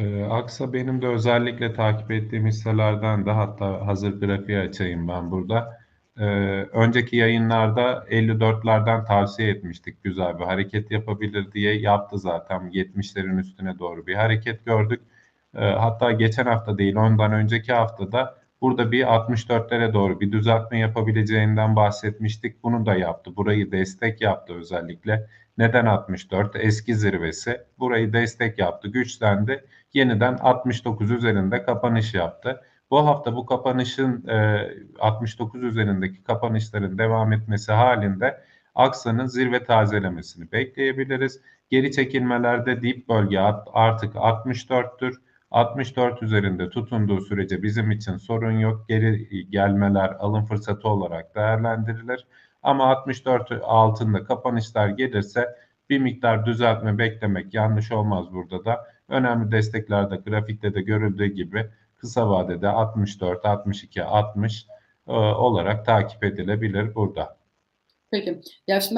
Ee, Aksa benim de özellikle takip ettiğim hisselerden de hatta hazır grafiği açayım ben burada. Ee, önceki yayınlarda 54'lerden tavsiye etmiştik güzel bir hareket yapabilir diye yaptı zaten 70'lerin üstüne doğru bir hareket gördük. Ee, hatta geçen hafta değil ondan önceki haftada burada bir 64'lere doğru bir düzeltme yapabileceğinden bahsetmiştik. Bunu da yaptı. Burayı destek yaptı özellikle. Neden 64? Eski zirvesi. Burayı destek yaptı, güçlendi yeniden 69 üzerinde kapanış yaptı. Bu hafta bu kapanışın e, 69 üzerindeki kapanışların devam etmesi halinde Aksa'nın zirve tazelemesini bekleyebiliriz. Geri çekilmelerde dip bölge artık 64'tür. 64 üzerinde tutunduğu sürece bizim için sorun yok. Geri gelmeler alım fırsatı olarak değerlendirilir. Ama 64 altında kapanışlar gelirse bir miktar düzeltme beklemek yanlış olmaz burada da. Önemli desteklerde grafikte de görüldüğü gibi kısa vadede 64, 62, 60 e, olarak takip edilebilir burada. Peki. Ya şimdi